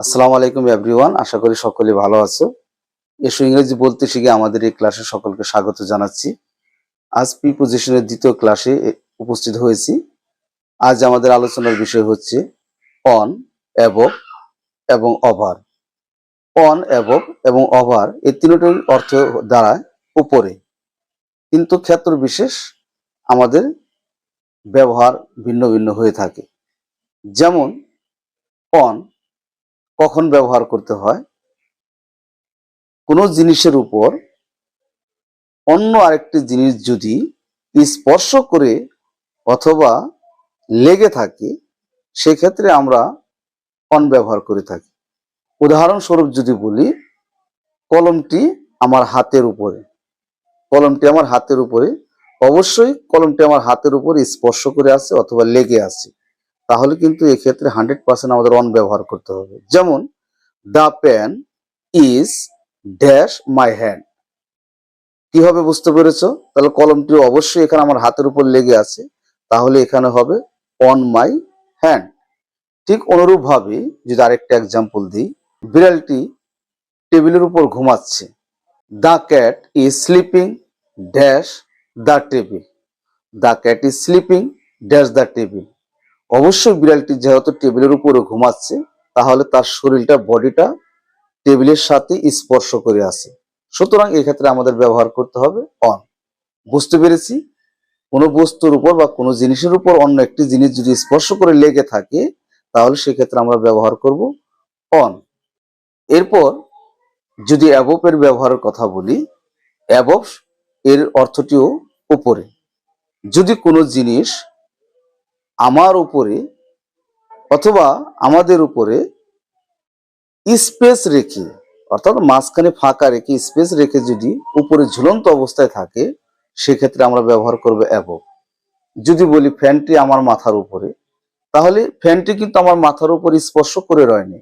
আসসালামু আলাইকুম এভরিওয়ান আশা করি সকলে ভালো আছো। এসো ইংরেজি বলতে শিখে আমাদের এই ক্লাসে সকলকে স্বাগত জানাচ্ছি। আজ পি পজিশনের দ্বিতীয় ক্লাসে উপস্থিত হয়েছি। আজ আমাদের আলোচনার বিষয় হচ্ছে অন অ্যাবভ এবং ওভার অন অ্যাবভ এবং ওভার এই তিনটির অর্থ দাঁড়ায় উপরে। কিন্তু ক্ষেত্র বিশেষ আমাদের ব্যবহার ভিন্ন ভিন্ন হয়ে থাকে। যেমন অন কখন ব্যবহার করতে হয়? কোনো জিনিসের উপর অন্য আরেকটি জিনিস যদি স্পর্শ করে অথবা লেগে থাকে, সেক্ষেত্রে আমরা অন ব্যবহার করে থাকি। উদাহরণস্বরূপ যদি বলি, কলমটি আমার হাতের উপরে। কলমটি আমার হাতের উপরে। অবশ্যই কলমটি আমার হাতের উপরে স্পর্শ করে আছে অথবা লেগে আছে। তাহলে কিন্তু এক্ষেত্রে হান্ড্রেড পার্সেন্ট আমাদের অন ব্যবহার করতে হবে। যেমন the pen is dash my hand কীভাবে বুঝতে পেরেছ? তাহলে কলমটি অবশ্যই এখানে আমার হাতের উপর লেগে আছে। তাহলে এখানে হবে অন মাই হ্যান্ড ঠিক অনুরূপ ভাবে যদি আরেকটা এক্সাম্পল দিই, বিড়ালটি টেবিলের উপর ঘুমাচ্ছে। The cat is sleeping dash the table the cat is sleeping dash the table অবশ্যই বিড়ালটি যেহেতু টেবিলের উপরে ঘুমাচ্ছে, তাহলে তার শরীরটা, বডিটা টেবিলের সাথে স্পর্শ করে আছে। সুতরাং এক্ষেত্রে আমাদের ব্যবহার করতে হবে অন বুঝতে পেরেছি? কোনো বস্তুর উপর বা কোনো জিনিসের উপর অন্য একটি জিনিস যদি স্পর্শ করে লেগে থাকে, তাহলে সেক্ষেত্রে আমরা ব্যবহার করব অন এরপর যদি অ্যাবপের ব্যবহারের কথা বলি অ্যাবভ এর অর্থটিও উপরে। যদি কোনো জিনিস আমার উপরে অথবা আমাদের উপরে স্পেস রেখে, অর্থাৎ মাঝখানে ফাঁকা রেখে, স্পেস রেখে যদি উপরে ঝুলন্ত অবস্থায় থাকে, সেক্ষেত্রে আমরা ব্যবহার করব অ্যাবভ যদি বলি ফ্যানটি আমার মাথার উপরে, তাহলে ফ্যানটি কিন্তু আমার মাথার উপরে স্পর্শ করে রয়নি।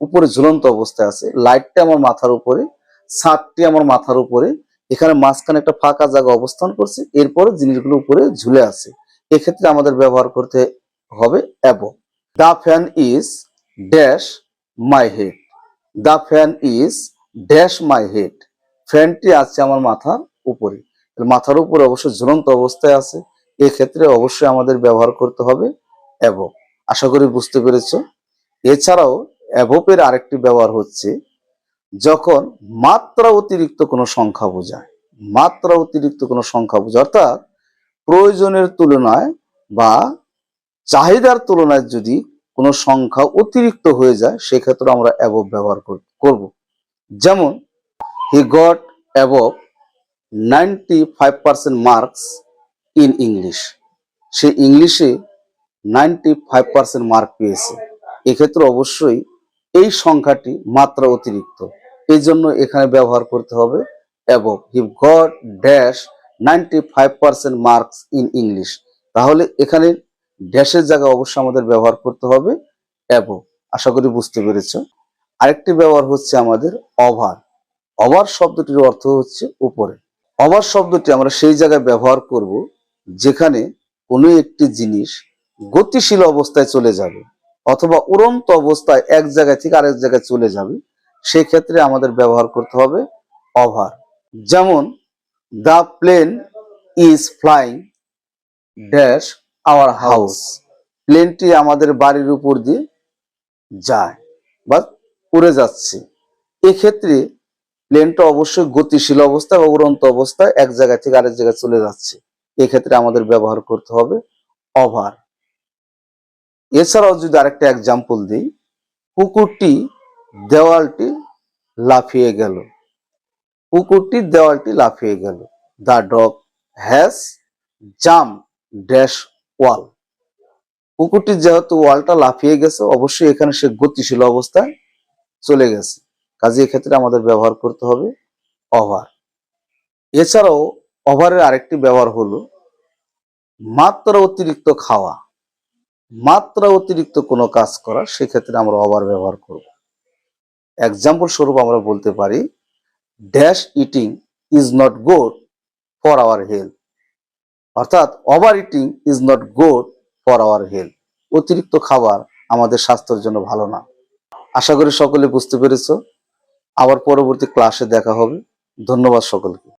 উপরে ঝুলন্ত অবস্থায় আছে লাইটটা আমার মাথার উপরে, ছাদটি আমার মাথার উপরে, এখানে মাঝখানে একটা ফাঁকা জায়গা অবস্থান করছে, এরপরে জিনিসগুলো উপরে ঝুলে আছে। এক্ষেত্রে আমাদের ব্যবহার করতে হবে above the fan is dash my head the fan is dash my head ফ্যানটি আছে আমার মাথার উপরে। মাথার উপরে অবশ্যই ঝুলন্ত অবস্থায় আছে। এক্ষেত্রে অবশ্যই আমাদের ব্যবহার করতে হবে অ্যাবভ আশা করি বুঝতে পেরেছ। এছাড়াও অ্যাভোপের আরেকটি ব্যবহার হচ্ছে, যখন মাত্রা অতিরিক্ত কোনো সংখ্যা বোঝায়। মাত্রা অতিরিক্ত কোনো সংখ্যা বোঝায়, অর্থাৎ প্রয়োজনের তুলনায় বা চাহিদার তুলনায় যদি কোনো সংখ্যা অতিরিক্ত হয়ে যায় সেক্ষেত্রে আমরা অ্যাবভ ব্যবহার কর- করব। যেমন he got above ninety five percent marks in English সে ইংলিশে নাইনটি ফাইভ পার্সেন্ট মার্ক পেয়েছে। এক্ষেত্রে অবশ্যই এই সংখ্যাটি মাত্রা অতিরিক্ত। এই জন্য এখানে ব্যবহার করতে হবে above he got dash ninety five percent marks in English তাহলে এখানে ড্যাশের জায়গায় অবশ্যই আমাদের ব্যবহার করতে হবে অ্যাবভ আশা করি বুঝতে পেরেছ। আরেকটি ব্যবহার হচ্ছে আমাদের ওভার ওভার শব্দটির অর্থ হচ্ছে উপরে। ওভার শব্দটি আমরা সেই জায়গায় ব্যবহার করব যেখানে কোনো একটি জিনিস গতিশীল অবস্থায় চলে যাবে অথবা উড়ন্ত অবস্থায় এক জায়গা থেকে আরেক জায়গায় চলে যাবে। সেই ক্ষেত্রে আমাদের ব্যবহার করতে হবে ওভার যেমন the plane is flying dash our house প্লেনটি আমাদের বাড়ির উপর দিয়ে যায় বা উড়ে যাচ্ছে। এক্ষেত্রে প্লেনটা অবশ্যই গতিশীল অবস্থায় বা অবস্থায় এক জায়গা থেকে আরেক জায়গায় চলে যাচ্ছে। এক্ষেত্রে আমাদের ব্যবহার করতে হবে ওভার এছাড়াও যদি আরেকটা এক্সাম্পল দিই, কুকুরটি দেওয়ালটি লাফিয়ে গেল। কুকুরটি দেওয়ালটি লাফিয়ে গেল। The dog has jump dash wall. কুকুরটি যেহেতু ওয়ালটা লাফিয়ে গেছে, অবশ্যই এখানে সে গতিশীল অবস্থায় চলে গেছে। কাজে এক্ষেত্রে আমাদের ব্যবহার করতে হবে ওভার। এছাড়াও ওভারের আরেকটি ব্যবহার হলো মাত্রা অতিরিক্ত খাওয়া। মাত্রা অতিরিক্ত কোনো কাজ করা, সেক্ষেত্রে আমরা ওভার ব্যবহার করব। এক্সাম্পল স্বরূপ আমরা বলতে পারি dash eating is not good for our health অর্থাৎ over eating is not good for our health অতিরিক্ত খাবার আমাদের স্বাস্থ্যের জন্য ভালো না। আশা করি সকলে বুঝতে পেরেছ। আবার পরবর্তী ক্লাসে দেখা হবে। ধন্যবাদ সকলকে।